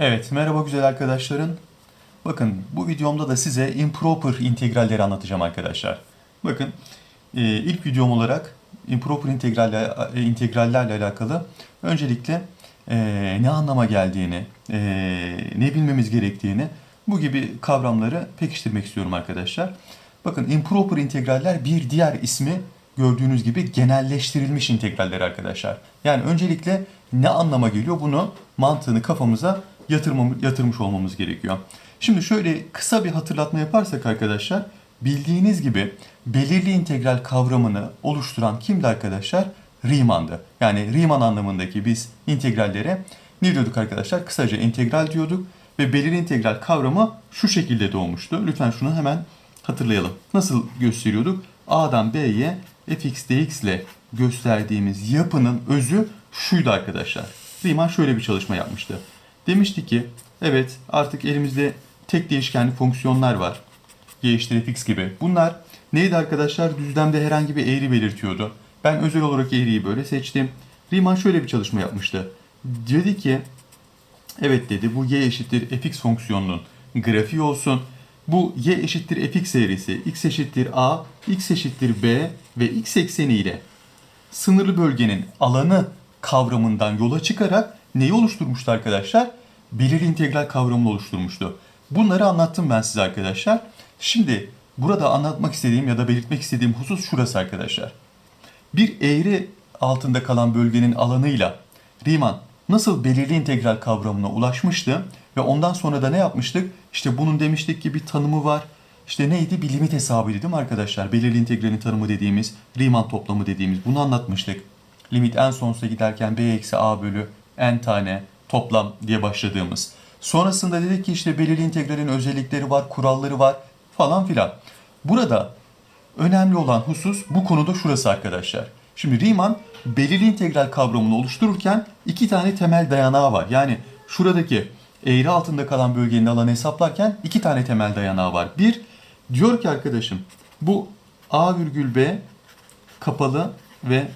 Evet, merhaba güzel arkadaşlarım. Bakın bu videomda da size improper integralleri anlatacağım arkadaşlar. Bakın e, ilk videom olarak improper integralle, e, integrallerle alakalı öncelikle e, ne anlama geldiğini, ne bilmemiz gerektiğini bu gibi kavramları pekiştirmek istiyorum arkadaşlar. Bakın improper integraller bir diğer ismi gördüğünüz gibi genelleştirilmiş integraller arkadaşlar. Yani öncelikle ne anlama geliyor bunu mantığını kafamıza yatırmış olmamız gerekiyor. Şimdi şöyle kısa bir hatırlatma yaparsak arkadaşlar bildiğiniz gibi belirli integral kavramını oluşturan kimdi arkadaşlar? Riemann'dı. Yani Riemann anlamındaki biz integrallere ne diyorduk arkadaşlar? Kısaca integral diyorduk ve belirli integral kavramı şu şekilde doğmuştu. Lütfen şunu hemen hatırlayalım. Nasıl gösteriyorduk? A'dan B'ye fx dx ile gösterdiğimiz yapının özü şuydu arkadaşlar. Riemann şöyle bir çalışma yapmıştı. Demişti ki evet artık elimizde tek değişkenli fonksiyonlar var. y eşittir fx gibi. Bunlar neydi arkadaşlar? Düzlemde herhangi bir eğri belirtiyordu. Ben özel olarak eğriyi böyle seçtim. Riemann şöyle bir çalışma yapmıştı. Dedi ki evet dedi bu y eşittir fx fonksiyonunun grafiği olsun. Bu y eşittir fx eğrisi, x eşittir a, x eşittir b ve x ekseni ile sınırlı bölgenin alanı kavramından yola çıkarak neyi oluşturmuştu arkadaşlar? Belirli integral kavramını oluşturmuştu. Bunları anlattım ben size arkadaşlar. Şimdi burada anlatmak istediğim ya da belirtmek istediğim husus şurası arkadaşlar. Bir eğri altında kalan bölgenin alanıyla Riemann nasıl belirli integral kavramına ulaşmıştı ve ondan sonra da ne yapmıştık? İşte bunun demiştik ki bir tanımı var. İşte neydi? Bir limit hesabıydı değil mi arkadaşlar? Belirli integralin tanımı dediğimiz, Riemann toplamı dediğimiz bunu anlatmıştık. Limit en sonsuza giderken b eksi a bölü n tane toplam diye başladığımız. Sonrasında dedik ki işte belirli integralin özellikleri var, kuralları var falan filan. Burada önemli olan husus bu konuda şurası arkadaşlar. Şimdi Riemann belirli integral kavramını oluştururken iki tane temel dayanağı var. Yani şuradaki eğri altında kalan bölgenin alanı hesaplarken iki tane temel dayanağı var. Bir, diyor ki arkadaşım bu a virgül b kapalı ve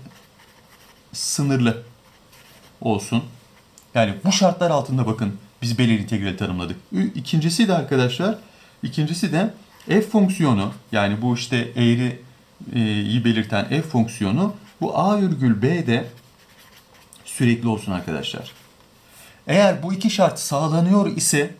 sınırlı olsun. Yani bu şartlar altında bakın biz belirli integrali tanımladık. İkincisi de arkadaşlar, ikincisi de f fonksiyonu yani bu işte eğriyi belirten f fonksiyonu bu a virgül b'de sürekli olsun arkadaşlar. Eğer bu iki şart sağlanıyor ise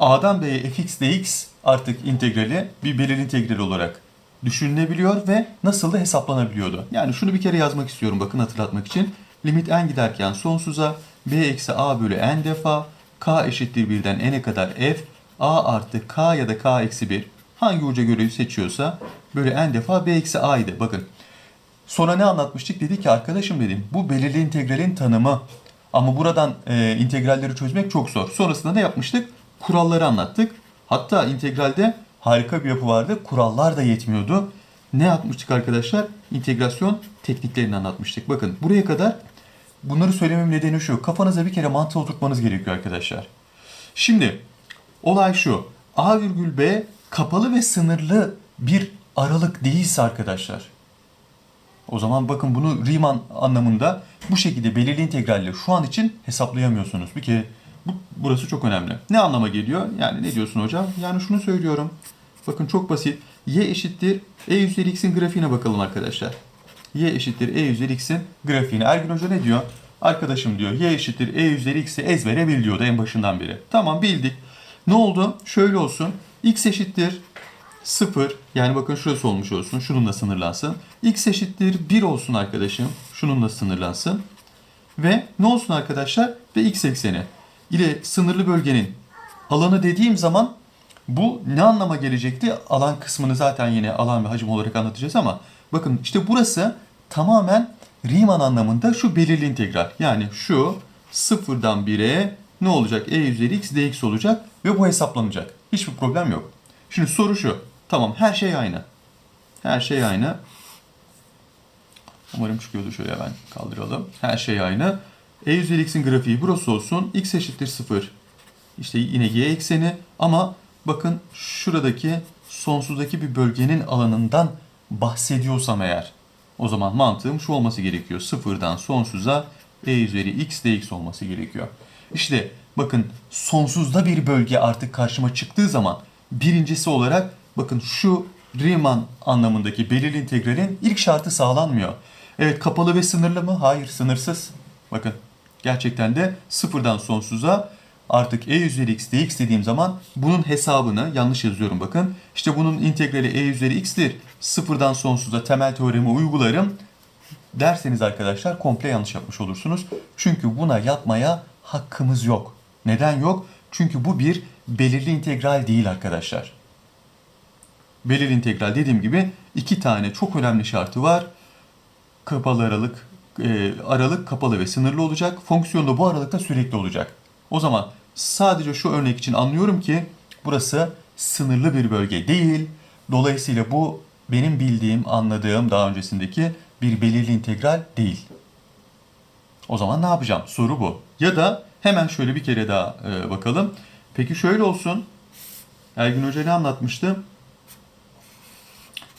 a'dan b'ye fx dx artık integrali bir belirli integral olarak düşünülebiliyor ve nasıl da hesaplanabiliyordu. Yani şunu bir kere yazmak istiyorum bakın hatırlatmak için. Limit n giderken sonsuza b eksi a bölü n defa k eşittir birden n'e kadar f a artı k ya da k eksi 1 hangi uca göre seçiyorsa böyle n defa b eksi a idi. Bakın Sonra ne anlatmıştık? Dedi ki arkadaşım dedim bu belirli integralin tanımı. Ama buradan e, integralleri çözmek çok zor. Sonrasında ne yapmıştık? Kuralları anlattık. Hatta integralde harika bir yapı vardı. Kurallar da yetmiyordu. Ne yapmıştık arkadaşlar? İntegrasyon tekniklerini anlatmıştık. Bakın buraya kadar bunları söylemem nedeni şu. Kafanıza bir kere mantığı oturtmanız gerekiyor arkadaşlar. Şimdi olay şu. A virgül B kapalı ve sınırlı bir aralık değilse arkadaşlar. O zaman bakın bunu Riemann anlamında bu şekilde belirli integralle şu an için hesaplayamıyorsunuz. Bir kere bu, burası çok önemli. Ne anlama geliyor? Yani ne diyorsun hocam? Yani şunu söylüyorum. Bakın çok basit. Y eşittir E üzeri x'in grafiğine bakalım arkadaşlar. Y eşittir E üzeri x'in grafiğine. Ergin Hoca ne diyor? Arkadaşım diyor Y eşittir E üzeri x'i ezbere bil diyordu en başından beri. Tamam bildik. Ne oldu? Şöyle olsun. X eşittir 0 yani bakın şurası olmuş olsun. Şununla sınırlansın. X eşittir 1 olsun arkadaşım. Şununla sınırlansın. Ve ne olsun arkadaşlar? Ve x ekseni ile sınırlı bölgenin alanı dediğim zaman bu ne anlama gelecekti? Alan kısmını zaten yine alan ve hacim olarak anlatacağız ama bakın işte burası tamamen Riemann anlamında şu belirli integral. Yani şu sıfırdan 1'e ne olacak? E üzeri x dx olacak ve bu hesaplanacak. Hiçbir problem yok. Şimdi soru şu. Tamam her şey aynı. Her şey aynı. Umarım çıkıyordu şöyle ben kaldıralım. Her şey aynı. E üzeri x'in grafiği burası olsun. x eşittir 0. İşte yine y ekseni ama bakın şuradaki sonsuzdaki bir bölgenin alanından bahsediyorsam eğer o zaman mantığım şu olması gerekiyor. Sıfırdan sonsuza e üzeri x dx olması gerekiyor. İşte bakın sonsuzda bir bölge artık karşıma çıktığı zaman birincisi olarak bakın şu Riemann anlamındaki belirli integralin ilk şartı sağlanmıyor. Evet kapalı ve sınırlı mı? Hayır sınırsız. Bakın gerçekten de sıfırdan sonsuza artık e üzeri x dx dediğim zaman bunun hesabını yanlış yazıyorum bakın. İşte bunun integrali e üzeri x'tir. Sıfırdan sonsuza temel teoremi uygularım derseniz arkadaşlar komple yanlış yapmış olursunuz. Çünkü buna yapmaya hakkımız yok. Neden yok? Çünkü bu bir belirli integral değil arkadaşlar. Belirli integral dediğim gibi iki tane çok önemli şartı var. Kapalı aralık, e, aralık kapalı ve sınırlı olacak. Fonksiyon da bu aralıkta sürekli olacak. O zaman sadece şu örnek için anlıyorum ki burası sınırlı bir bölge değil. Dolayısıyla bu benim bildiğim, anladığım daha öncesindeki bir belirli integral değil. O zaman ne yapacağım? Soru bu. Ya da hemen şöyle bir kere daha e, bakalım. Peki şöyle olsun. Ergün Hoca ne anlatmıştı?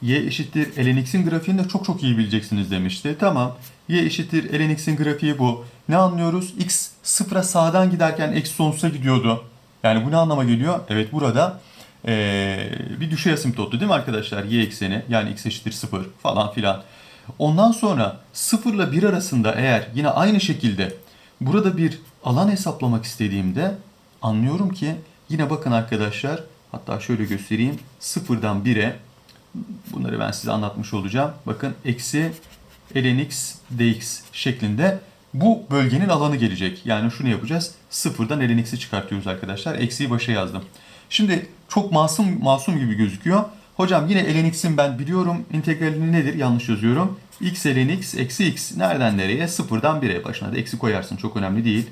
Y eşittir ln grafiğini de çok çok iyi bileceksiniz demişti. Tamam. Y eşittir ln grafiği bu. Ne anlıyoruz? X sıfıra sağdan giderken eksi sonsuza gidiyordu. Yani bu ne anlama geliyor? Evet burada ee, bir düşey asimptottu değil mi arkadaşlar? Y ekseni yani x eşittir 0 falan filan. Ondan sonra 0 ile 1 arasında eğer yine aynı şekilde burada bir alan hesaplamak istediğimde anlıyorum ki yine bakın arkadaşlar hatta şöyle göstereyim 0'dan 1'e bunları ben size anlatmış olacağım. Bakın eksi ln x dx şeklinde bu bölgenin alanı gelecek. Yani şunu yapacağız. Sıfırdan ln x'i çıkartıyoruz arkadaşlar. Eksiği başa yazdım. Şimdi çok masum masum gibi gözüküyor. Hocam yine ln x'in ben biliyorum integralini nedir? Yanlış yazıyorum. x ln x eksi x. Nereden nereye? Sıfırdan 1'e. Başına da eksi koyarsın. Çok önemli değil.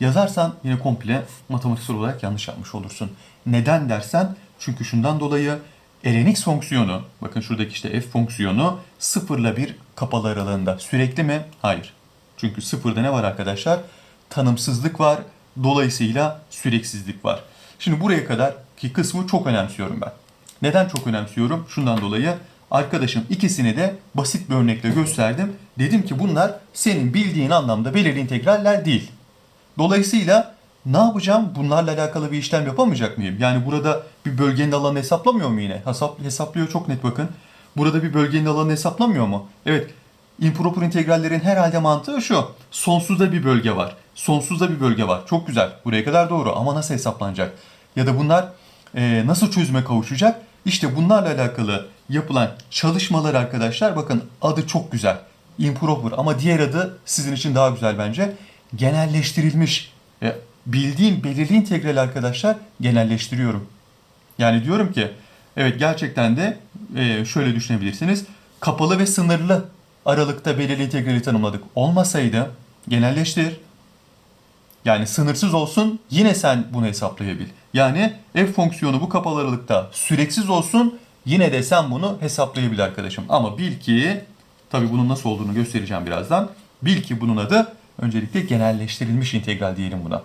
Yazarsan yine komple matematiksel olarak yanlış yapmış olursun. Neden dersen çünkü şundan dolayı ln x fonksiyonu, bakın şuradaki işte f fonksiyonu 0 ile 1 kapalı aralığında. Sürekli mi? Hayır. Çünkü sıfırda ne var arkadaşlar? Tanımsızlık var. Dolayısıyla süreksizlik var. Şimdi buraya kadar ki kısmı çok önemsiyorum ben. Neden çok önemsiyorum? Şundan dolayı arkadaşım ikisini de basit bir örnekle gösterdim. Dedim ki bunlar senin bildiğin anlamda belirli integraller değil. Dolayısıyla ne yapacağım? Bunlarla alakalı bir işlem yapamayacak mıyım? Yani burada bir bölgenin alanını hesaplamıyor mu yine? Hesap, hesaplıyor çok net bakın. Burada bir bölgenin alanını hesaplamıyor mu? Evet. Improper integrallerin herhalde mantığı şu. Sonsuzda bir bölge var. Sonsuzda bir bölge var. Çok güzel. Buraya kadar doğru ama nasıl hesaplanacak? Ya da bunlar e, nasıl çözüme kavuşacak? İşte bunlarla alakalı yapılan çalışmalar arkadaşlar bakın adı çok güzel. Improper ama diğer adı sizin için daha güzel bence. Genelleştirilmiş. E, bildiğim belirli integral arkadaşlar genelleştiriyorum. Yani diyorum ki evet gerçekten de e, şöyle düşünebilirsiniz. Kapalı ve sınırlı aralıkta belirli integrali tanımladık. Olmasaydı genelleştir. Yani sınırsız olsun yine sen bunu hesaplayabil. Yani f fonksiyonu bu kapalı aralıkta süreksiz olsun yine de sen bunu hesaplayabil arkadaşım. Ama bil ki tabi bunun nasıl olduğunu göstereceğim birazdan. Bil ki bunun adı öncelikle genelleştirilmiş integral diyelim buna.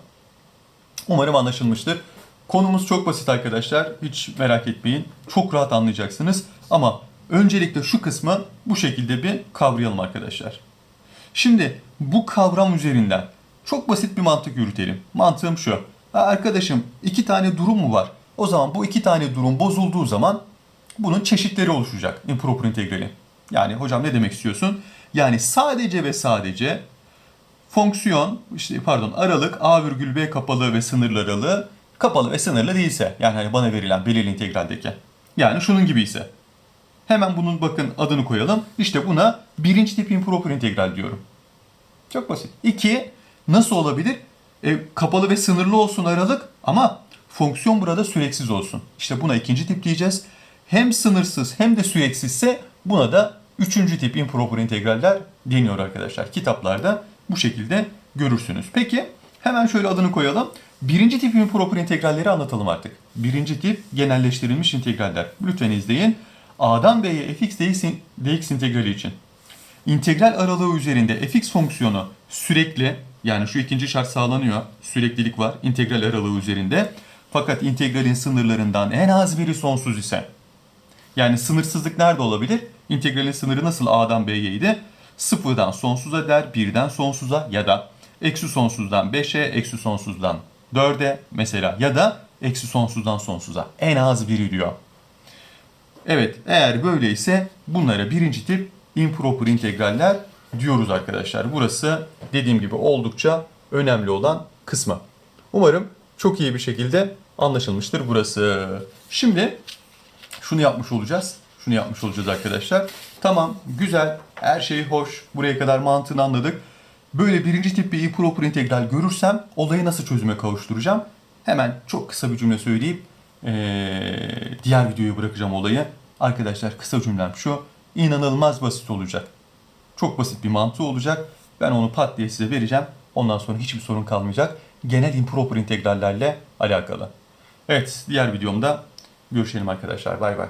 Umarım anlaşılmıştır. Konumuz çok basit arkadaşlar. Hiç merak etmeyin. Çok rahat anlayacaksınız. Ama öncelikle şu kısmı bu şekilde bir kavrayalım arkadaşlar. Şimdi bu kavram üzerinden çok basit bir mantık yürütelim. Mantığım şu. Arkadaşım iki tane durum mu var? O zaman bu iki tane durum bozulduğu zaman bunun çeşitleri oluşacak improper integralin. Yani hocam ne demek istiyorsun? Yani sadece ve sadece fonksiyon işte pardon aralık a virgül b kapalı ve sınırlı aralığı kapalı ve sınırlı değilse yani hani bana verilen belirli integraldeki yani şunun gibi ise hemen bunun bakın adını koyalım. İşte buna birinci tip improper integral diyorum. Çok basit. İki nasıl olabilir? E, kapalı ve sınırlı olsun aralık ama fonksiyon burada süreksiz olsun. İşte buna ikinci tip diyeceğiz. Hem sınırsız hem de süreksizse buna da üçüncü tip improper integraller deniyor arkadaşlar. Kitaplarda bu şekilde görürsünüz. Peki hemen şöyle adını koyalım. Birinci tip improper integralleri anlatalım artık. Birinci tip genelleştirilmiş integraller. Lütfen izleyin. A'dan B'ye fx dx, integrali için. İntegral aralığı üzerinde fx fonksiyonu sürekli yani şu ikinci şart sağlanıyor. Süreklilik var integral aralığı üzerinde. Fakat integralin sınırlarından en az biri sonsuz ise yani sınırsızlık nerede olabilir? İntegralin sınırı nasıl A'dan B'ye idi? Sıfırdan sonsuza der, birden sonsuza ya da eksi sonsuzdan 5'e, eksi sonsuzdan 4'e mesela ya da eksi sonsuzdan sonsuza en az biri diyor. Evet eğer böyleyse bunlara birinci tip improper integraller diyoruz arkadaşlar. Burası dediğim gibi oldukça önemli olan kısmı. Umarım çok iyi bir şekilde anlaşılmıştır burası. Şimdi şunu yapmış olacağız. Şunu yapmış olacağız arkadaşlar. Tamam, güzel, her şey hoş. Buraya kadar mantığını anladık. Böyle birinci tip bir improper integral görürsem olayı nasıl çözüme kavuşturacağım? Hemen çok kısa bir cümle söyleyip eee, diğer videoya bırakacağım olayı. Arkadaşlar kısa cümlem şu. İnanılmaz basit olacak. Çok basit bir mantığı olacak. Ben onu pat diye size vereceğim. Ondan sonra hiçbir sorun kalmayacak. Genel improper integrallerle alakalı. Evet, diğer videomda görüşelim arkadaşlar. Bay bay.